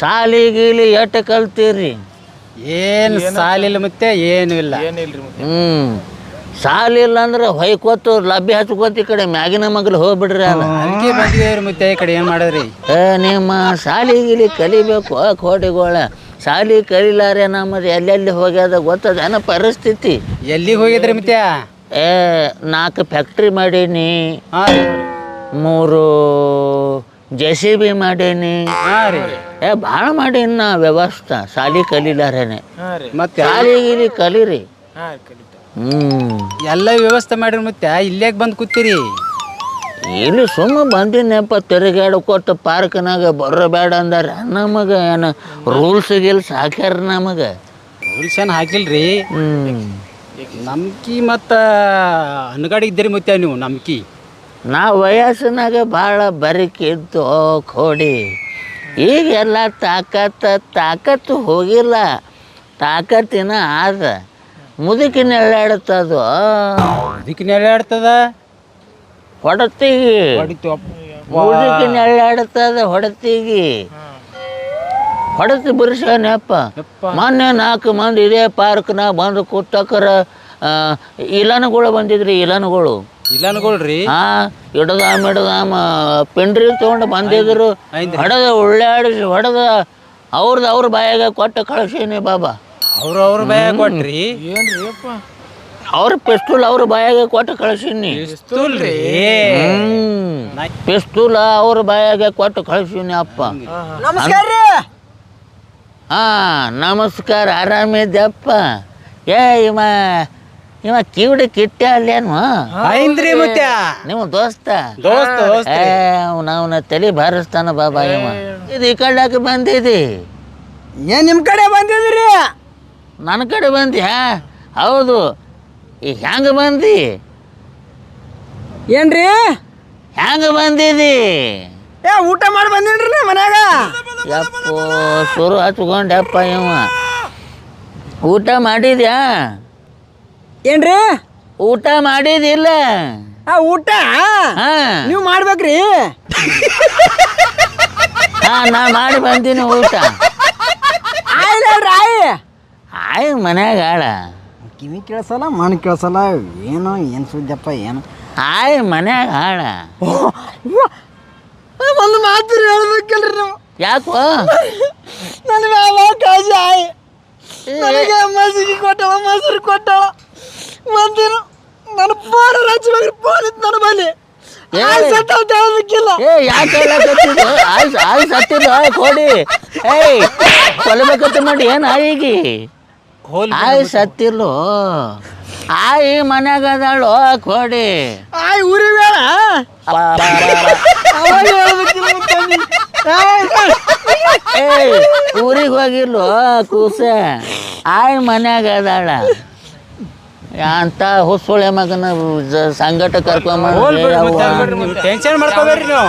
ಸಾಲಿ ಗೀಲಿ ಎಟ್ಟು ಕಲ್ತೀರಿ? ಏನು ಸಾಲಿಲ್ಲ ಮತ್ತೆ ಏನು ಇಲ್ಲ. ಏನಿಲ್ರಿ ಮತ್ತೆ? ಹ್ಮ್. ಶಾಲಿ ಇಲ್ಲ ಅಂದ್ರೆ ಹೊಯ್ಕೋತು ಲಬ್ಬಿ ಹಚ್ಕೋತ ಈ ಕಡೆ ಮ್ಯಾಗಿನ ಮಗ್ಲು ಹೋಗ್ಬಿಡ್ರಿ ಅಲ್ಲ. ಅದಕ್ಕೆ ಮತ್ತೆ ಈ ಕಡೆ ಏನು ಮಾಡಿದ್ರಿ? ಏ ನಿಮ್ಮ ಶಾಲಿ ಗೀಲಿ ಕಲಿಬೇಕು ಆ ಶಾಲಿ ಸಾಲಿ ಕಲಿಲಾರೆ ನಮ್ಮದು ಎಲ್ಲೆಲ್ಲಿ ಹೋಗ್ಯದ ಗೊತ್ತದೇನ ಪರಿಸ್ಥಿತಿ? ಎಲ್ಲಿ ಹೋಗಿದ್ರಿ ಮತ್ತೆ? ಏ ನಾಲ್ಕು ಫ್ಯಾಕ್ಟ್ರಿ ಮಾಡೀನಿ. ಹಾಂ. ಮೂರು ಜೆ ಸಿ ಬಿ ಮಾಡೇನಿ. ಏ ಭಾಳ ಮಾಡೀನಿ ನಾ ವ್ಯವಸ್ಥೆ ಸಾಲಿ ಕಲೀಲಾರೇನೆ. ಮತ್ತೆ ಸಾಲಿ ಗೀಲಿ ಕಲೀರಿ. ಹಾಂ ಹ್ಮ್. ಎಲ್ಲ ವ್ಯವಸ್ಥೆ ಮಾಡಿರಿ ಮತ್ತೆ ಇಲ್ಲೇ ಬಂದು ಕೂತೀರಿ? ಇಲ್ಲಿ ಸುಮ್ಮ ಬಂದಿನಪ್ಪ ಕೊಟ್ಟು ಪಾರ್ಕ್ನಾಗ ಬರಬೇಡ ಅಂದಾರ. ನಮಗೆ ಏನು ರೂಲ್ಸ್ ಗಿಲ್ಸ್ ಹಾಕ್ಯಾರ ನಮಗೆ. ರೂಲ್ಸ್ ಏನು ಹಾಕಿಲ್ರಿ? ಹ್ಮ್. ನಮ್ಕಿ ಮತ್ತು ಅನ್ಗಾಡಿ ಇದ್ದೀರಿ ಮತ್ತೆ ನೀವು ನಮ್ಕಿ. ನಾ ವಯಸ್ಸಿನಾಗ ಭಾಳ ಬರಿಕಿದ್ದು ಕೋಡಿ. ಈಗೆಲ್ಲ ತಾಕತ್ತ ತಾಕತ್ತು ಹೋಗಿಲ್ಲ. ತಾಕತ್ತಿನ ಆದ. ಮುದುಕಿನ ಎಳ್ಳಾಡುತ್ತದು ಅದಕ್ಕೆ ನೆಲೆಯಾಡ್ತದ ಹೊಡತಿಗಿ. ಹೊಡಿತು ಮುದುಕಿನ ಎಳ್ಳಾಡುತ್ತದ ಹೊಡತಿಗಿ. ಹೊಡತಿ ಬಿರ್ಸನಪ್ಪ ಮೊನ್ನೆ ನಾಲ್ಕು ಮಂದಿ ಇದೇ ಪಾರ್ಕ್ನಾಗ ಬಂದು ಕೂತಕ್ಕರ ಇಲನುಗಳು ಬಂದಿದ್ರಿ ಇಲನುಗಳು. ಇಲ್ಲನ್ಕೊಳ್ರಿ ಹಾ ಹಿಡ್ದಾಮ ಇಡದಾಮ ಪಿಂಡ್ರಿ ತೊಗೊಂಡು ಬಂದಿದ್ರು. ಹೊಡೆದ ಉಳ್ಳಾಡಿಸಿ ಹೊಡೆದ ಅವ್ರದ್ದು ಅವ್ರ ಬಾಯಾಗ ಕೊಟ್ಟು ಕಳ್ಸೀನಿ ಬಾಬಾ. ಅವ್ರ ಅವ್ರ ಬಾಯಾಗ ಕೊಟ್ರಿ? ಅವ್ರ ಪಿಸ್ತೂಲ್ ಅವ್ರ ಬಾಯಾಗ ಕೊಟ್ಟು ಕಳಿಸೀನಿ. ಪಿಸ್ತೂಲ್ ಹ್ಮ್. ಪಿಸ್ತೂಲ ಅವ್ರ ಬಾಯಾಗ ಕೊಟ್ಟು ಕಳಿಸೀನಿ ಅಪ್ಪ. ಹಾ ನಮಸ್ಕಾರ ಆರಾಮಿದ್ದಪ್ಪ ಏ ಇವ ಇವ ಕಿವಿಡಿ ಕಿಟ್ಟ ಅಲ್ಲೇನು ಐಂದ್ರಿ ಮತ್ತೆ ನೀವು ದೋಸ್ತ ದೋಸ್ತ? ದೋಸ್ತ ಏ ಅವನ ತಲೆ ಬಾರಿಸ್ತಾನ ಬಾಬಾ ಇವ. ಇದು ಈ ಕಡೆ ಬಂದಿದಿ? ಏನ್ ನಿಮ್ ಕಡೆ ಬಂದಿದ್ರಿ? ನನ್ನ ಕಡೆ ಬಂದ್ಯಾ ಹೌದು. ಈ ಹೆಂಗ ಬಂದಿ? ಏನ್ರಿ? ಹೆಂಗ ಬಂದಿದಿ? ಏ ಊಟ ಮಾಡಿ ಬಂದಿನ್ರಿ ಮನ್ಯಾಗ. ಯಪ್ಪೋ ಶುರು ಹಚ್ಕೊಂಡಪ್ಪ ಇವ. ಊಟ ಮಾಡಿದ್ಯಾ? ಏನ್ರಿ? ಊಟ ಮಾಡಿದಿಲ್ಲ. ಆ ಊಟ? ಹಾ. ನೀವು ಮಾಡ್ಬೇಕ್ರಿ. ಹಾ ನಾ ಮಾಡಿ ಬಂದೀನಿ ಊಟ. ಆಯ್? ಆಯ್ ಮನ್ಯಾಗ ಆಳ. ಕಿವಿ ಕೇಳಸಲ್ಲ ಮಣ್ಣು ಕೇಳಸಲ್ಲ ಏನೋ ಏನು ಸುದ್ದಪ್ಪ ಏನು? ಆಯ್ ಮನ್ಯಾಗ ಆಳ. ಒಂದು ಮಾತು ಹೇಳ್ಬೇಕಲ್ರಿ ನೀವು. ಯಾಕೋ? ನನಗೆ ಕಾಜಿ ಆಯ್. ನನಗೆ ಮಸಿಗೆ ಕೊಟ್ಟವ ಮೊಸರು ಕೊಟ್ಟವ. ಮಂದಿರು ನನ್ನ ಫೋನ್ ಹಚ್ಬೇಕ್ರಿ ಫೋನ್ ಇತ್ತು ನನ್ನ ಬಳಿ ಏ. ಆಯ್ ಅಂತ ಹೇಳ್ಬೇಕಿಲ್ಲ ಏ ಯಾಕೆ ಹೇಳಕತ್ತಿದ್ದು ಆಯ್ ಆಯ್ ಕೊಡಿ. ಏಯ್ ಕೊಲ್ಬೇಕತ್ತ ಮಾಡಿ ಏನು ಆಯಿಗಿ ಆಯ್ ಸತ್ತಿಲ್ಲೋ ಆಯಿ ಮನ್ಯಾಗ ಅದಾಳು ಕೊಡಿ. ಆಯ್ ಊರಿ ಬೇಡ. ಅವಾಗ ಹೇಳ್ಬೇಕಿಲ್ಲ ತಂದಿ. ಆಯ್, ಆಯ್. ಏಯ್ ಊರಿಗೆ ಹೋಗಿರ್ಲು ಕೂಸ. ಆಯ್ ಮನ್ಯಾಗ ಅದಾಳ. ಅಂತ ಹುಸುಳೆ ಮಗನ ಜ- ಸಂಗಟ ಕರ್ಕೊಂಬಂದು ಟೆನ್ಷನ್ ಮಾಡ್ಕೋಬೇಡ್ರಿ ನೀವು.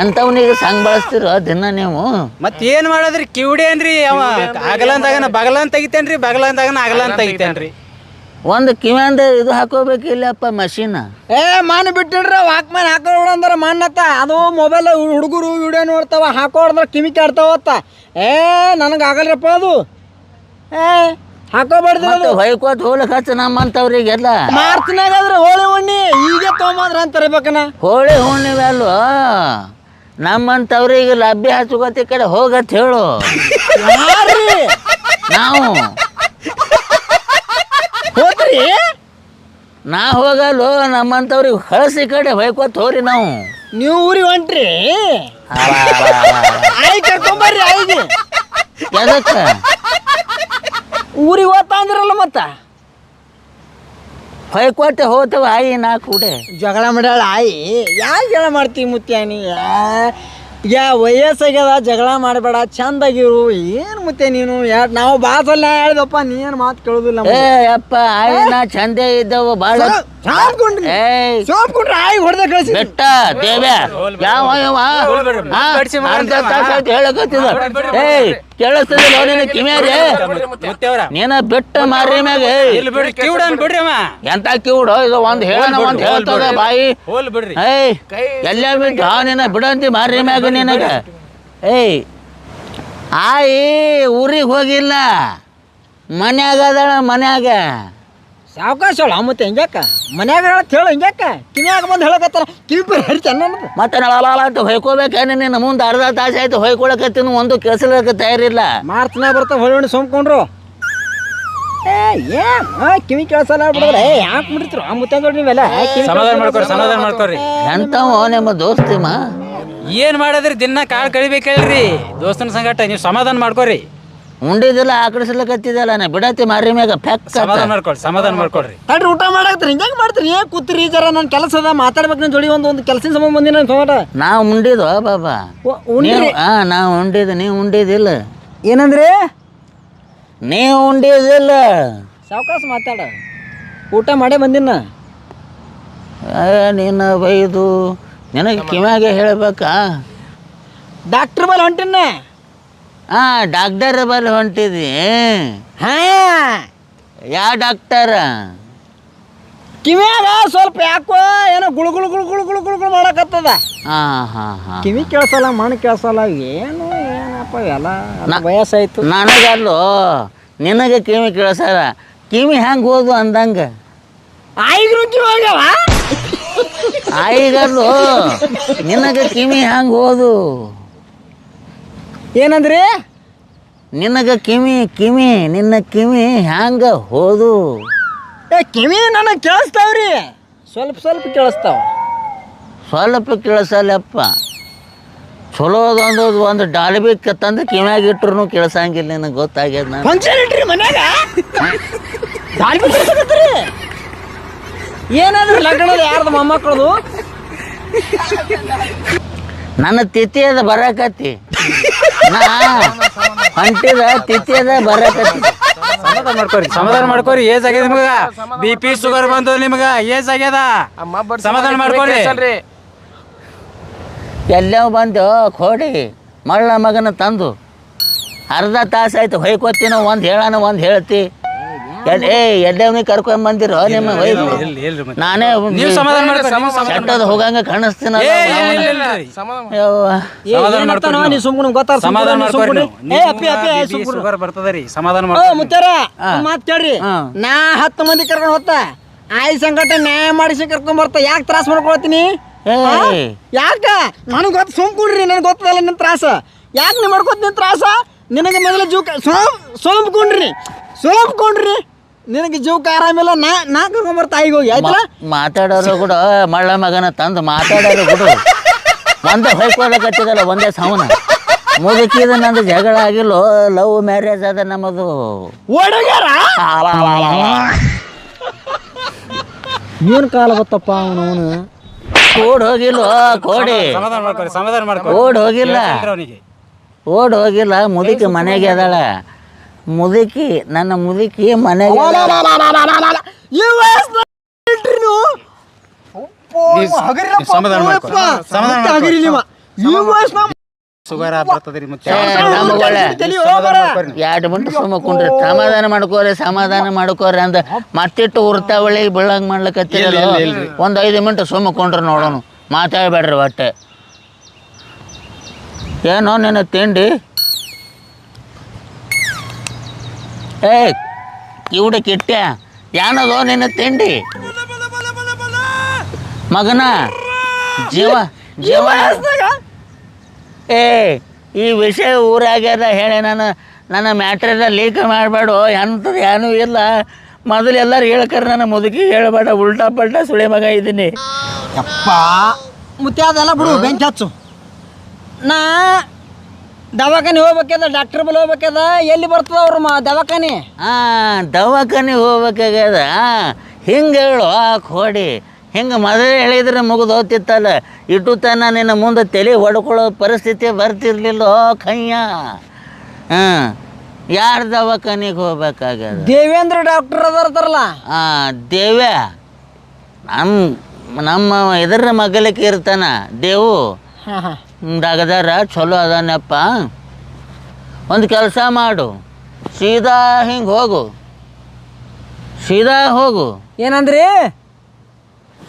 ಎಂಥವ್ನಿಗೆ ಸಂಗ್ ಬಳಸ್ತಿರೋ ದಿನ ನೀವು. ಮತ್ ಏನ್ ಮಾಡೋದ್ರಿ? ಕಿವಿಡಿ ಏನ್ರಿ? ಅವ ಆಗಲಂದಾಗನ ಬಗಲನ್ ತೆಗಿತೇನ್ರಿ? ಬಗಲಂದಾಗನ ಆಗಲನ್ ತೆಗಿತೇನ್ರಿ? ಒಂದು ಕಿವಿಯಂದ ಇದು ಹಾಕೋಬೇಕಿಲ್ಲಪ್ಪ ಮಷೀನ್. ಏ ಮಾನ್ ಬಿಟ್ಟಿಡ್ರಿ ವಾಕ್ಮ್ಯಾನ್ ಹಾಕೋಡ್ ಅಂದ್ರೆ ಮಣ್ಣತ್ತ ಅದು ಮೊಬೈಲ್ ಹುಡುಗರು ವಿಡಿಯೋ ನೋಡ್ತಾವ ಹಾಕೋಡ್ದ್ರ ಕಿವಿ ಕೆಡ್ತಾವತ್ತ. ಏ ನನಗೆ ಆಗಲ್ರಪ್ಪ ಅದು. ಏ ಹಾಕೋಬಾರ್ದು ಮತ್ತೆ ಹೊಯ್ಕೋತ್ ಹೋಗ್ಲಿಕ್ಕೆ ಹಚ್ಚ ನಮ್ಮಂಥವ್ರಿಗೆಲ್ಲ ಮಾರ್ಚ್ನಾಗ ಆದ್ರೆ ಹೋಳಿ ಹುಣ್ಣಿ ಈಗ ತೊಗೊಂಬಂದ್ರ ಅಂತ ತರಬೇಕನ ಹೋಳಿ ಹುಣ್ಣಿಮೆ ಅಲ್ವ ನಮ್ಮಂಥವ್ರಿಗೆ ಲಭ್ಯ ಹಚ್ಕೋತಿ ಕಡೆ ಹೋಗತ್ ಹೇಳು. ನಾವು. ಹೋದ್ರಿ? ನಾ ಹೋಗಲ್ವ ನಮ್ಮಂತವ್ರಿಗೆ ಕಳಿಸಿ ಕಡೆ ಹೊಯ್ಕೋತ್ ಹೋರಿ ನಾವು. ನೀವು ಊರಿಗೆ ಹೊಂಟ್ರಿ? ಆಯ್ತು ಕರ್ಕೊಂಬರ್ರಿ ಆಯ್ತು. ಎದಕ್ಕೆ? ಊರಿಗೆ ಹೋತ ಅಂದ್ರಲ್ಲ ಮತ್ತ? ಕೊಟ್ಟೆ ಹೋತವ ಆಯಿ ನಾ ಕೂಡೆ. ಜಗಳ ಮಾಡ್ಯಾಳ ಆಯಿ. ಯಾವ ಜಗಳ ಮಾಡ್ತೀವಿ ಮುತ್ಯಾನಿ? ಯಾ ವಯಸ್ಸಾಗ್ಯದ ಜಗಳ ಮಾಡಬೇಡ ಚಂದಾಗಿರು. ಏನು ಮುತ್ತೆ ನೀನು? ಯಾರು ನಾವು ಬಾಸಲ್ಲ ಹೇಳ್ದಪ್ಪ ನೀನು ಮಾತು ಕೇಳೋದಿಲ್ಲ ಏ ಅಪ್ಪ ಆಯಿ ನಾ ಚಂದೇ ಇದ್ದವ ಭಾಳ ಸಾಪ್ಕೊಂಡ್ರಿ. ಆಯಿ ಹೊಡೆದ ಕಳಿಸಿ. ಬೆಟ್ಟ ದೇವ್ಯ. ಯಾವ ಯಾವ ಹೇಳಕತ್ತಿದ. ಏಯ್ ಕೇಳಿಸ್ತದಿಲ್ಲ ನಿನ್ನ ಕಿಮ್ಯಾರಿ ನೀನ ಬಿಟ್ಟ ಮಾರಿ ಮ್ಯಾಗ. ಏಯ್. ಬಿಡ್ರಿ. ಕಿವಿಡನ್ ಬಿಡ್ರಿ ಎಂತ ಕಿವುಡು? ಇದು ಒಂದ್ ಹೇಳನ ಒಂದ್ ಹೇಳ್ತದ ಬಾಯಿ. ಹೋಲ್ ಬಿಡ್ರಿ. ಏಯ್ ಎಲ್ಲ ನಿನ್ನ ಬಿಡಂತಿ ಮಾರಿ ಮ್ಯಾಗ ನಿನಗ. ಏಯ್ ಆಯಿ ಊರಿಗೆ ಹೋಗಿಲ್ಲ. ಮನ್ಯಾಗ ಅದಾಳ ಮನ್ಯಾಗ. ಸಾವಕಾಶ ಹೇಳ ಮತ್ತೆ ಹಿಂಗ್ಯಾಕ? ಮನ್ಯಾಗ ಹೇಳತ್ ಹೇಳು ಹಿಂಗ್ಯಾಕ? ಕಿವಿಯಾಗ ಬಂದು ಹೇಳಕತ್ತಾರ. ಕಿವಿ ಬರೀ ಹರಿತ ಅನ್ನೋದು ಮತ್ತೆ. ನಳಲಾಲ ಅಂತ ಹೊಯ್ಕೋಬೇಕೇನೆ? ನಿನ್ನ ಮುಂದೆ ಅರ್ಧ ತಾಸು ಆಯ್ತು ಹೊಯ್ಕೊಳಕತ್ತೀನಿ ಒಂದು ಕೆಸಲಕ್ಕೆ ತಯಾರಿಲ್ಲ. ಮಾರ್ಚ್ನಾಗ ಬರ್ತಾವ ಹೊಳ್ಳಿ ಸೋಮ್ಕೊಂಡ್ರು. ಏ ಏನ್ ಆ, ಕಿವಿ ಕೇಳಿಸಲ್ಲ ಬಿಡೋದ್ರೆ. ಏ ಯಾಕೆ ಮುಡಿತ್ರು ಆ ಮುತ್ತ ನೀವೆಲ್ಲ. ಕಿವಿ ಸಮಾಧಾನ ಮಾಡ್ಕೊರಿ. ಸಮಾಧಾನ ಮಾಡ್ಕೊರಿ. ಎಂತವ ನಿಮ್ಮ ದೋಸ್ತಿಮ್ಮ. ಏನ್ ಮಾಡದ್ರಿ? ದಿನ ಕಾಳು ಕಳಿಬೇಕು ಹೇಳ್ರಿ ದೋಸ್ತನ ಸಂಗಟ ನೀವು ಸಮಾಧಾನ ಮಾಡ್ಕೊರಿ. ಉಂಡಿದಿಲ್ಲ ಆಕಳಿಸ್ಲಕತ್ತಿದಲ್ಲ ನಾ ಬಿಡತಿ ಮಾರಿ ಮ್ಯಾಗ ಪ್ಯಾಕ್ ಸಮಾಧಾನ ಮಾಡ್ಕೊಳ್ರಿ ಸಮಾಧಾನ ಮಾಡ್ಕೊಳ್ರಿ. ತಡ್ರಿ ಊಟ ಮಾಡಾಕ್ತೀರಿ ಹಿಂಗೆ ಮಾಡ್ತೀರಿ? ಏ ಕೂತ್ರಿ ಜರ ನನ್ನ ಕೆಲಸ ಅದ ಮಾತಾಡ್ಬೇಕು ನನ್ನ ಜೋಡಿ ಒಂದು ಒಂದು ಕೆಲಸ ಸಂಬಂಧ ಬಂದಿನ ನನ್ನ ನಾವು ಉಂಡಿದ್ವ ಬಾಬಾ ನೀವು ಹಾ ನಾ ಉಂಡಿದ ನೀ ಉಂಡಿದಿಲ್ಲ ಏನಂದ್ರಿ? ನೀ ಉಂಡಿದಿಲ್ಲ ಸಾವಕಾಶ ಮಾತಾಡ. ಊಟ ಮಾಡೇ ಬಂದಿನ ಏ, ನಿನ್ನ ಬೈದು ನಿನಗೆ ಕಿವ್ಯಾಗೆ ಹೇಳ್ಬೇಕಾ? ಡಾಕ್ಟರ್ ಬಲ್ ಹೊಂಟಿನ ಹಾ ಡಾಕ್ಟರ್ ಬಲ್ಲಿ ಹೊಂಟಿದಿ ಹಾ. ಯಾವ ಡಾಕ್ಟರ್ ಕಿವಿಯಾಗ ಸ್ವಲ್ಪ ಯಾಕೋ ಏನೋ ಗುಳು ಗುಳು ಗುಳು ಗುಳು ಗುಳು ಗುಳು ಗುಳು ಮಾಡಕತ್ತದ. ಹಾ ಹಾ ಹಾ ಕಿವಿ ಕೇಳಿಸಲ್ಲ ಮಣ್ಣು ಕೇಳಿಸಲ್ಲ ಏನು ಏನಪ್ಪ ಎಲ್ಲ ವಯಸ್ಸಾಯ್ತು. ನನಗಲ್ಲೋ ನಿನಗೆ ಕಿವಿ ಕೇಳಿಸಲ್ಲ. ಕಿವಿ ಹೆಂಗೆ ಹೋದು ಅಂದಂಗೆ? ಆಯ್ಗ್ರು ಕಿವಿ ಹೋಗ್ಯಾವ? ಆಯಿಗಲ್ಲೋ ನಿನಗೆ ಕಿವಿ ಹೆಂಗೆ ಹೋದು ಏನಂದ್ರಿ? ನಿನಗ ಕಿವಿ ಕಿವಿ ನಿನ್ನ ಕಿವಿ ಹ್ಯಾಂಗ ಹೋದು? ಏ ಕಿವಿ ನನಗೆ ಕೇಳಿಸ್ತಾವ್ರಿ. ಸ್ವಲ್ಪ ಸ್ವಲ್ಪ ಕೇಳಿಸ್ತಾವ. ಸ್ವಲ್ಪ ಕೇಳಿಸಲ್ಲಪ್ಪ. ಚಲೋದೊಂದು ಒಂದು ಡಾಲ್ಬಿ ತಂದು ಕಿವ್ಯಾಗ ಇಟ್ರು ಕೇಳಿಸಂಗಿಲ್ಲ ನಿನಗೆ ಗೊತ್ತಾಗ್ಯದ ನಾನು ಫಂಕ್ಷನ್ ಇಟ್ರಿ ಮನ್ಯಾಗ? ಏನಾದ್ರೂ ಲಗ್ನದ ಯಾರ್ದು ಮೊಮ್ಮಕ್ಕಳದು? ನನ್ನ ತಿಥಿ ಅದು ಬರಕತ್ತಿ. ಹೊಂಟಿದ ತಿಥಿ ಅದ ಬರಕತ್ತಿ ಸಮಾಧಾನ ಮಾಡ್ಕೋರಿ. ಸಮಾಧಾನ ಮಾಡ್ಕೊರಿ. ಏಜ್ ಆಗ್ಯದ ನಿಮಗ? ಬಿ ಪಿ ಶುಗರ್ ಬಂದು ನಿಮಗ? ಏಜ್ ಆಗ್ಯದ? ಸಮಾಧಾನ ಮಾಡ್ಕೊರಿ. ಎಲ್ಲವ ಬಂದು ಕೋಡಿ. ಮಳ್ಳ ಮಗನ ತಂದು. ಅರ್ಧ ತಾಸು ಆಯ್ತು. ಹೊಯ್ಕೋತಿನೋ ಒಂದು ಹೇಳಾನ ಒಂದು ಹೇಳ್ತಿ. ಏ ಎಲ್ಲವನಿ ಕರ್ಕೊಂಡ್ ಬಂದಿರೋ ನಿಮ್ಮ ವೈಫ್. ನಾನೇ ನೀವು ಸಮಾಧಾನ ಹೋಗಂಗ ಕಾಣಿಸ್ತೀನಲ್ಲ ಏ, ಇಲ್ಲ, ಇಲ್ಲ, ಇಲ್ಲ, ಇಲ್ಲ. ಯವ್ವ. ಸಮಾಧಾನ ಮಾಡ್ಕೊರಿ ನೀ ಸುಮ್ಮನೆ ಗೊತ್ತಾರ ಸಮಾಧಾನ ಮಾಡ್ಕೊರಿ ನೀವು. ಏ ಅಪ್ಪಿ ಅಪ್ಪಿ ಏ. ಶುಗರ್ ಬರ್ತದರಿ ಸಮಾಧಾನ ಓ ಮಾಡ್ಕೊರಿ ಮುತ್ತಾರ ಮಾತ್ ಕೇಳ್ರಿ. ನಾ ಹತ್ತು ಮಂದಿ ಕರ್ಕೊಂಡು ಹೋಗ್ತ. ಆಯ್ ಸಂಕಟ ನ್ಯಾಯ ಮಾಡಿಸಿ ಕರ್ಕೊಂಡ್ ಬರ್ತಾ. ಯಾಕೆ ತ್ರಾಸ ಮಾಡ್ಕೊಳ್ತೀನಿ? ಯಾಕ? ನನಗೆ ಗೊತ್ತು ಸೋಂಕುಡ್ರಿ ನನಗೆ ಗೊತ್ತದಲ್ಲ ನಿನ್ನ ತ್ರಾಸ. ಯಾಕೆ ನೀವು ಮಾಡ್ಕೊತೀನಿ ತ್ರಾಸ? ನಿನಗೆ ಮೊದಲ ಜೀವಕ್ಕೆ ಸೋಮ್ ಸೋಂಬ್ಕೊಂಡ್ರಿ ಸೋಂಬ್ಕೊಂಡ್ರಿ ನಿನಗೆ ಜೀವಕ್ಕೆ ಆರಾಮಿಲ್ಲ ನಾ ನಾ ಕರ್ಕೊಂಬರ್ ತಾಯಿಗೆ ಹೋಗಿ ಆಯ್ತಲ್ಲ? ಮಾ- ಮಾತಾಡೋರು ಕೂಡ ಮಳ್ಳ ಮಗನ ತಂದು ಮಾತಾಡೋರು ಕೂಡ. ಒಂದೇ ಹೊಯ್ಕೊಳಕತ್ತಿದಲ್ಲ ಒಂದೇ ಸೌನ ಮುದುಕಿದ ನಂದು ಜಗಳ ಆಗಿಲ್ಲೋ ಲವ್ ಮ್ಯಾರೇಜ್ ಅದ ನಮ್ಮದು. ಓಡೋಗ್ಯಾರ ಏನು ಕಾಲ ಬತ್ತಪ್ಪ ಅವನು ಓಡ್ ಹೋಗಿಲ್ಲ ಕೋಡಿ. ಸಮಾಧಾನ ಸಮಾಧಾನ ಓಡ್ ಹೋಗಿಲ್ಲ. ಓಡ್ ಹೋಗಿಲ್ಲ ಮುದುಕಿ ಮನೆಗೆ ಅದಾಳ. ಮುದುಕಿ ನನ್ನ ಮುದುಕಿ ಮನೆಗೆ ಸಮಾಧಾನ ಮಾಡ್ಕೊರಿ ಸಮಾಧಾನ ಮಾಡ್ಕೊರಿ ಈ ಬರ್ತದ್ರಿ ಮತ್ತೆ. ಎರಡು ಮಿನಿಟ್ ಸುಮ್ಮಕೊಂಡ್ರಿ ಸಮಾಧಾನ ಮಾಡ್ಕೋರಿ ಸಮಾಧಾನ ಮಾಡ್ಕೋರಿ ಅಂದ ಮತ್ತಿಟ್ಟು ಉರ್ತಾವಳಿ ಬೀಳಂಗ್ ಮಾಡ್ಲಿಕತ್ತಿರಲ್ಲ ಒಂದು ಐದು ಮಿನಿಟ್ ಸುಮ್ಮಕೊಂಡ್ರಿ ನೋಡೋಣ ಮಾತಾಡಬೇಡ್ರಿ ಒಟ್ಟೆ ಏನೋ ನಿನ್ನ ತಿಂಡಿ ಏ ಕಿವುಡ ಕಿಟ್ಟ್ಯ ಏನದೋ ನಿನ್ನ ತಿಂಡಿ? ಮಗನ ಜೀವ ಜೀವ. ಏ ಈ ವಿಷಯ ಊರಾಗ್ಯದ ಹೇಳಿ ನಾನು ನನ್ನ ಮ್ಯಾಟ್ರೆಲ್ಲ ಲೀಕ್ ಮಾಡಬೇಡ. ಎಂಥದ್ದು ಏನೂ ಇಲ್ಲ. ಮೊದಲು ಎಲ್ಲರೂ ಹೇಳ್ಕರ ನನ್ನ ಮುದುಕಿ ಹೇಳಬೇಡ ಉಲ್ಟಾ ಪಲ್ಟಾ ಸುಳಿ ಮಗ ಇದ್ದೀನಿ. ಯಪ್ಪ. ಮುತ್ತೆ ಅದೆಲ್ಲ ಬಿಡು ಬೆಂಕಿ ಹಚ್ಚು. ನಾ ದವಾಖಾನೆ ಹೋಗ್ಬೇಕದ ಡಾಕ್ಟರ್ ಬಲ್ ಹೋಗ್ಬೇಕದ ಎಲ್ಲಿ ಬರ್ತದ ಅವ್ರ ಮ ದವಾಖಾನೆ? ಹಾಂ ದವಾಖಾನೆ ಹೋಗ್ಬೇಕಾಗ್ಯದ. ಹಿಂಗೆ ಹೇಳು ಆ ಕೋಡಿ. ಹಿಂಗೆ ಮದುವೆ ಹೇಳಿದ್ರೆ ಮುಗಿದು ಹೋಗ್ತಿತ್ತಲ್ಲ. ಇಟ್ಟು ತನ ನಿನ್ನ ಮುಂದೆ ತಲೆ ಹೊಡ್ಕೊಳ್ಳೋ ಪರಿಸ್ಥಿತಿ ಬರ್ತಿರ್ಲಿಲ್ಲ ಕಯ್ಯ ಹಾಂ ಯಾರ ದವಾಖಾನಿಗೆ ಹೋಗ್ಬೇಕಾಗ್ಯದ? ದೇವೇಂದ್ರ ಡಾಕ್ಟರ್ ಅದರ್ತಾರಲ್ಲ? ಹಾಂ ದೇವ್ಯ. ನಮ್ಮ ನಮ್ಮ ಇದರ ಮಗಲಿಕ್ಕೆ ಇರ್ತಾನ ದೇವು. ಹಾಂ ಹಾಂ. ಡಗದಾರ ಚಲೋ ಅದಾನಪ್ಪ. ಒಂದು ಕೆಲಸ ಮಾಡು. ಸೀದಾ ಹಿಂಗೆ ಹೋಗು. ಸೀದಾ ಹೋಗು. ಏನಂದ್ರಿ?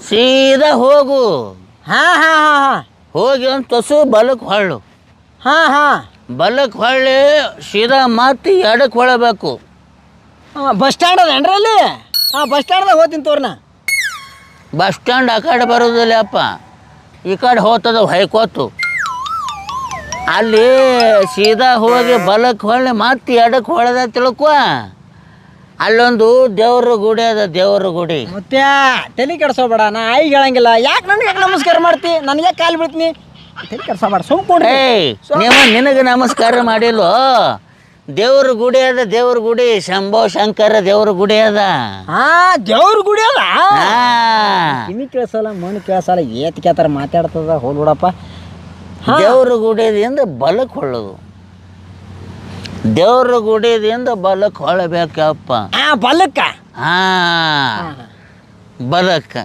ಸೀದಾ ಹೋಗು. ಹಾಂ ಹಾಂ ಹಾಂ ಹಾಂ. ಹೋಗಿ ಒಂದು ತಸು ಬಲಕ್ಕೆ ಹೊಳ್ಳು. ಹಾಂ ಹಾಂ. ಬಲಕ್ಕೆ ಹೊಳ್ಳಿ ಸೀದಾ ಮತ್ತೆ ಎಡಕ್ಕೆ ಹೊಳಬೇಕು. ಹಾಂ ಬಸ್ ಸ್ಟ್ಯಾಂಡ್ ಅದೇನ್ರಿ ಅಲ್ಲಿ? ಹಾಂ ಬಸ್ ಸ್ಟ್ಯಾಂಡ್ದಾಗ ಹೋಗ್ತೀನಿ ತೋರ್ನ. ಬಸ್ ಸ್ಟ್ಯಾಂಡ್ ಆ ಕಡೆ ಬರೋದಿಲ್ಲ ಅಪ್ಪ. ಈ ಕಡೆ ಹೋಗ್ತದ ಹೊಯ್ಕೋತು ಅಲ್ಲಿ ಸೀದಾ ಹೋಗಿ ಬಲಕ್ಕೆ ಹೊಳ್ಳಿ ಮತ್ತೆ ಎಡಕ್ಕೆ ಹೊಳೆದ ತಿಳ್ಕೊ. ಅಲ್ಲೊಂದು ದೇವ್ರ ಗುಡಿ ಅದ ದೇವ್ರ ಗುಡಿ. ಮತ್ತೆ ತಲೆ ಕೆಡ್ಸೋಬೇಡ ನಾ ಆಯಿಗೆ ಹೇಳಂಗಿಲ್ಲ. ಯಾಕೆ ನನಗೆ ಯಾಕೆ ನಮಸ್ಕಾರ ಮಾಡ್ತಿ? ನನಗೆ ಕಾಲು ಬಿಡ್ತೀನಿ ತಲೆ ಕೆಡ್ಸೋಬೇಡ ಸುಮ್ಕೊಂಡ್ರಿ. ಏಯ್ ನೀವು ನಿನಗೆ ನಮಸ್ಕಾರ ಮಾಡಿಲ್ವೋ? ದೇವ್ರ ಗುಡಿ ಅದ ದೇವ್ರ ಗುಡಿ. ಶಂಭೋ ಶಂಕರ ದೇವ್ರ ಗುಡಿ ಅದ. ಆ ದೇವ್ರ ಗುಡಿ ಅಲ್ಲ ಹಾ. ಕಿವಿ ಕೇಳಿಸಲ್ಲ ಮಣ್ಣು ಕೇಳಿಸಲ್ಲ. ಏತ್ ಕೇಳ್ತಾರ ಮಾತಾಡ್ತದ ಹೋಗ್ಬಿಡಪ್ಪ ದೇವ್ರ ಗುಡಿದಿಂದ ಬಲಕ್ಕೆ ಹೊಳ್ಳೋದು. ದೇವ್ರ ಗುಡಿದಿಂದ ಬಲಕ್ಕೆ ಹೊಳಬೇಕಪ್ಪ. ಹಾಂ ಬಲಕ್ಕ? ಹಾ. ಬಲಕ್ಕ.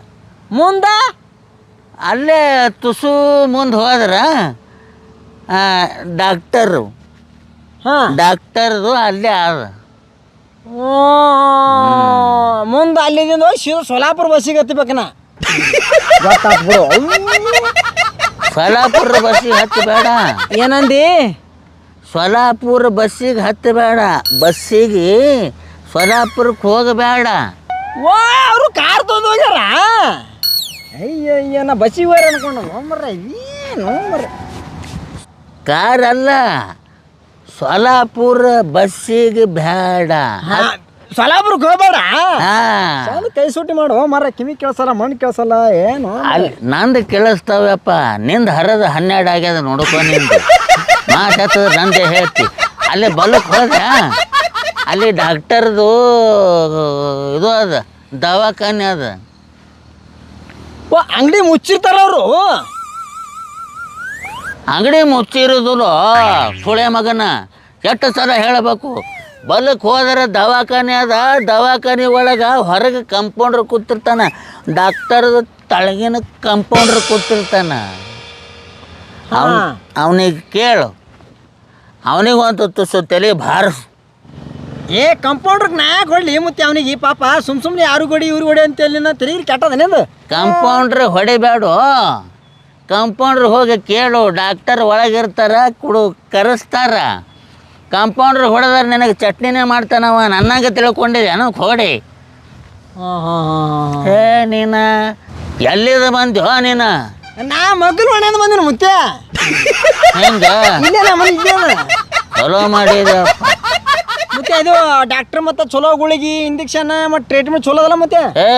ಮುಂದ? ಅಲ್ಲೇ ತುಸು ಮುಂದೆ ಹೋದ್ರ ಡಾಕ್ಟರು. ಹಾಂ. ಡಾಕ್ಟರ್ದು ಅಲ್ಲೇ ಅದ ಮುಂದೆ ಅಲ್ಲಿಂದ ಹೋಗಿ ಶಿವ ಸೋಲಾಪುರ ಬಸ್ಸಿಗೆ ಹತ್ತಿಬೇಕು ನಾ ಗೊತ್ತಾತ್ ಬಿಡು. ಸೊಲಾಪುರ ಬಸ್ಸಿಗೆ ಹತ್ತಬೇಡ. ಏನಂದಿ? ಸೊಲಾಪುರ ಬಸ್ಸಿಗೆ ಹತ್ತಬೇಡ. ಬಸ್ಸಿಗೆ ಸೊಲಾಪುರಕ್ಕೆ ಹೋಗಬೇಡ. ವಾ ಅವರು ಕಾರ್ ತಂದು ಹೋಗ್ಯಾರ? ಅಯ್ಯೋ ಅಯ್ಯೋ ನಾ ಬಸ್ಸಿಗೆ ಹೋಗ್ಯಾರ ಅನ್ಕೊಂಡು. ಹೋಮರ ಏನು ಕಾರ್ ಅಲ್ಲ ಸೊಲಾಪುರ ಬಸ್ಸಿಗೆ ಬೇಡ. ಸೋಲಾಪುರಕ್ಕೆ ಹೋಗ್ಬೇಡ ಸಾಲು ಕೈ ಸುಟ್ಟಿ ಮಾಡು ಮರ ಕಿವಿ ಕೇಳ್ಸಲ್ಲ ಮಣ್ಣು ಕೇಳ್ಸಲ್ಲ ಏನು? ಅಲ್ಲಿ ನಂದು ಕೇಳಿಸ್ತಾವಪ್ಪ ನಿಂದ ಹರದ ಹನ್ನೆರಡು ಆಗ್ಯದ ನೋಡಪ್ಪ ನಿಂದು. ಮಾತಾಡ್ತದ ನಂದೇ ಹೇಳ್ತಿ. ಅಲ್ಲಿ ಬಲಕ್ಕೆ ಹೋದ ಅಲ್ಲಿ ಡಾಕ್ಟರ್ದು ಇದು ಅದ ದವಾಖಾನೆ ಅದ. ಓ ಅಂಗಡಿ ಮುಚ್ಚಿರ್ತಾರ ಅವರು? ಅಂಗಡಿ ಮುಚ್ಚಿರೋದು ಸುಳೆ ಮಗನ. ಎಷ್ಟು ಸಲ ಹೇಳಬೇಕು. ಬಲಕ್ಕೆ ಹೋದ್ರೆ ದವಾಖಾನೆ ಅದ ದವಾಖಾನೆ ಒಳಗೆ ಹೊರಗೆ ಕಂಪೌಂಡ್ರ್ ಕೂತಿರ್ತಾನೆ. ಡಾಕ್ಟರ್ದು ತಳಗಿನ ಕಂಪೌಂಡ್ರ್ ಕೂತಿರ್ತಾನೆ. ಅವನು ಅವನಿಗೆ ಕೇಳು. ಅವನಿಗೆ ಒಂದು ತುಸು ತಲೆ ಭಾರ. ಏ ಕಂಪೌಂಡ್ರಿಗೆ ನಾ ಹೊಡ್ಲಿ ಮತ್ತೆ ಅವನಿಗೆ ಪಾಪ ಸುಮ್ ಸುಮ್ಮನೆ ಯಾರು ಕೊಡಿ ಇವ್ರು ಕೊಡಿ ಅಂತ ಹೇಳಿ ನಾ ತೆರೀರಿ ಕೆಟ್ಟದನೇದು ಕಂಪೌಂಡ್ರ್ ಹೊಡಿಬೇಡು. ಕಂಪೌಂಡ್ರ್ ಹೋಗಿ ಕೇಳು ಡಾಕ್ಟರ್ ಒಳಗಿರ್ತಾರ ಕುಡು ಕರೆಸ್ತಾರ. ಕಂಪೌಂಡ್ರ್ ಹೊಡೆದ್ರೆ ನಿನಗೆ ಚಟ್ನಿನೇ ಮಾಡ್ತಾನವ ನನ್ನಾಗೆ ತಿಳ್ಕೊಂಡಿದ್ದೆ ಏನೋ ಹೊಡಿ. ಏ ನೀನ ಎಲ್ಲಿದ ಬಂದ್ಯೋ ನೀನ? ನಾ ಮಗನ ಹೊಣೆಯಿಂದ ಬಂದಿನ ಮುತ್ತೆ ಹೆಂಗ? ಚಲೋ ಮಾಡಿದ ಮತ್ತೆ ಇದು ಡಾಕ್ಟರ್ ಮತ್ತೆ ಚಲೋ ಗುಳಿಗೆ ಇಂಜೆಕ್ಷನ್ ಮತ್ತೆ ಟ್ರೀಟ್ಮೆಂಟ್ ಚಲೋ ಅದಲ್ಲ ಮತ್ತೆ ಏ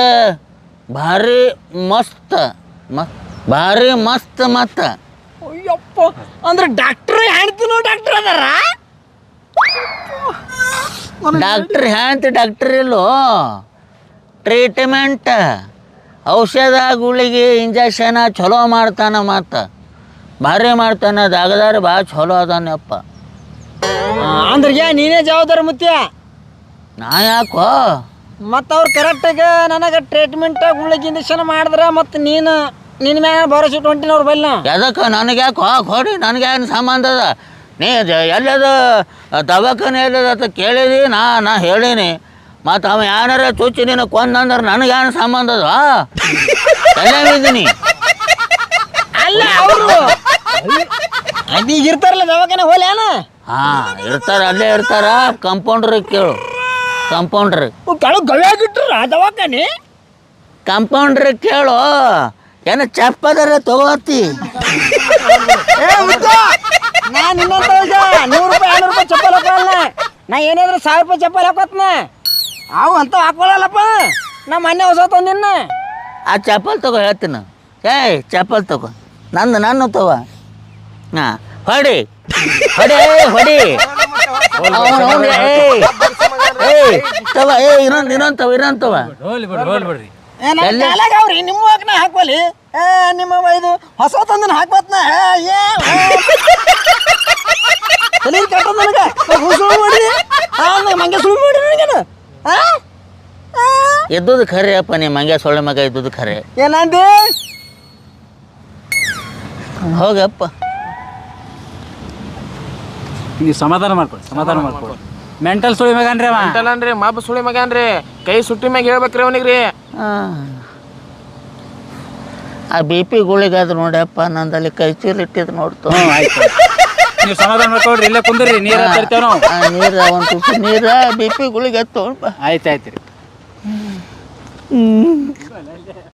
ಭಾರಿ ಮಸ್ತ್ ಭಾರಿ ಮಸ್ತ್ ಮತ್ತ. ಅಯ್ಯಪ್ಪ ಅಂದ್ರೆ ಡಾಕ್ಟರ್ ಹೇಳ್ತೀನೋ ಡಾಕ್ಟರ್ ಅದಾರ? ಡಾಕ್ಟ್ರ್ ಹ್ಯಾಂತ ಡಾಕ್ಟ್ರ್ ಇಲ್ಲೋ ಟ್ರೀಟ್ಮೆಂಟ್ ಔಷಧ ಗುಳಿಗೆ ಇಂಜೆಕ್ಷನ್ ಚಲೋ ಮಾಡ್ತಾನ ಮತ್ತು ಭಾರಿ ಮಾಡ್ತಾನ ದಾಗದಾರ ಭಾಳ ಚಲೋ ಅದಾನಪ್ಪ. ಅಂದ್ರೆ ನೀನೇ ಜವಾಬ್ದಾರಿ ಮುತ್ಯ ನಾ ಯಾಕೋ? ಮತ್ತು ಅವ್ರು ಕರೆಕ್ಟಾಗಿ ನನಗೆ ಟ್ರೀಟ್ಮೆಂಟ್ ಗುಳಿಗೆ ಇಂಜೆಕ್ಷನ್ ಮಾಡಿದ್ರೆ ಮತ್ತು ನೀನು ನಿನ್ನ ಮ್ಯಾಗ ಭರೋಸೆ ಇಟ್ಟು ಬಲ್ಲ ಅವ್ರ ಬಲ್ಲ ಎದಕ್ಕೆ ನನಗೆ ಯಾಕೋ ಕೊಡಿ ನನಗೆ ಏನು ಸಂಬಂಧ ಅದ. ನೀ ಎಲ್ಲದ ದವಾಖಾನೆ ಎಲ್ಲದ ಅಂತ ಕೇಳಿದಿ ನಾ ನಾ ಹೇಳೀನಿ. ಮತ್ತು ಅವ ಯಾನಾರ ಚುಚ್ಚಿ ನೀನು ಕೊಂದಂದ್ರೆ ನನಗೇನು ಸಂಬಂಧ ಅದ? ಎಲ್ಲೇನಿದ್ದೀನಿ ಅಲ್ಲ ಅವರು ಈಗ ಇರ್ತಾರಲ್ಲ ದವಾಖಾನೆ ಹೋಲಿ ಏನ? ಹಾಂ ಇರ್ತಾರ ಅಲ್ಲೇ ಇರ್ತಾರ. ಕಂಪೌಂಡ್ರಿಗೆ ಕೇಳು. ಕಂಪೌಂಡ್ರ್ ಕೆಳಗೆ ಗವ್ಯಾಗಿಟ್ರ ದವಾಖಾನೆ? ಕಂಪೌಂಡ್ರಿಗೆ ಕೇಳು. ಏನ ಚಪ್ಪದಾರ ತಗೋತಿ? ಏ ಮುದ್ದ ನಾ ನಿನ್ನಂತ ನೂರು ರೂಪಾಯಿ ಐನೂರು ರೂಪಾಯಿ ಚಪ್ಪಲ್ ಹಾಕೋಲ್ಲ ನಾ ಏನಾದ್ರು ಸಾವಿರ ರೂಪಾಯಿ ಚಪ್ಪಲ್ ಹಾಕೋತ್ನ ಅವು ಅಂತ ಹಾಕೊಳ್ಳಲ್ಲಪ್ಪ ನಮ್ಮ ಮೊನ್ನೆ ಹೊಸ ತಂದಿನ್ನ ಆ ಚಪ್ಪಲ್ ತಗೋ ಹೇಳ್ತೀನಿ. ಏಯ್ ಚಪ್ಪಲ್ ತಗೋ. ನಂದು ನನ್ನ ತಗೋ. ಹಾಂ ಹೊಡಿ. ಹೊಡಿ ಹೊಡಿ. ಅವ್ನು ಅವ್ನು ಏಯ್ ಏಯ್ ತವ ಏಯ್ ಇನ್ನೊಂದು ಇನ್ನೊಂದು ತವ ಇನ್ನೊಂದು ತವ ಹೋಗ್ಲಿ ಬಿಡ್ರಿ ಹೋಗ್ಲಿ ಬಿಡ್ರಿ. ನನ್ ಅವ್ರಿ ನಿಮ್ಮ ಹಾಕ್ನ ಹಾಕ್ವಲ್ಲಿ. ಏ ನಿಮ್ಮ ಇದು ಹೊಸ ತಂದನ ಹಾಕ್ಬತ್ನ? ಏ ತಲೆ ಕೆಟ್ಟ ನನಗ. ಸುಳ್ಳು ಮಾಡಿ ಆ ಮಂಗೆ ಸುಳ್ಳು ಮಾಡಿ ನನಗೇನು? ಆ? ಆ? ಇದ್ದುದು ಖರೆ ಅಪ್ಪ ನಿಮ್ಮ ಮಂಗ್ಯ ಸೊಳ್ಳೆ ಮಗ ಇದ್ದುದು ಖರೆ. ಏನಂದಿ ಹೋಗಪ್ಪ. ನೀವು ಸಮಾಧಾನ ಮಾಡ್ಕೊಳ್ಳಿ ಸಮಾಧಾನ ಮಾಡ್ಕೊಳ್ಳಿ. ಮೆಂಟಲ್ ಸುಳಿ ಮಗನ್ರಿ ಮೆಂಟಲ್ ಅನ್ರಿ ಮಬ್ಬ ಸುಳಿ ಮಗನ್ರಿ ಕೈ ಸುಟ್ಟಿ ಮ್ಯಾಗ ಹೇಳ್ಬೇಕ್ರಿ ಅವನಿಗ್ರಿ. ರೀ ಆ. ಬಿ ಪಿ ಗುಳಿಗಾದ್ರು ನೋಡ್ಯಪ್ಪ ನಂದಲ್ಲಿ ಕೈ ಚೀಲ ಇಟ್ಟಿದ್ ನೋಡ್ತು. ನೀವು ಸಮಾಧಾನ ಮಾಡ್ಕೊಡ್ರಿ ಇಲ್ಲೇ ಕುಂದ್ರಿ ನೀರ ತರ್ತೇವ್ ನಾವು. ಆ, ನೀರ ಒಂದು ತುಪ್ಪ ನೀರ ಬಿ ಪಿ ಗುಳಿಗೆ ತೊಗೊಂಡ್ ಬಾ ಆಯ್ತು ಆಯ್ತು ರೀ. ಹ್ಮ್.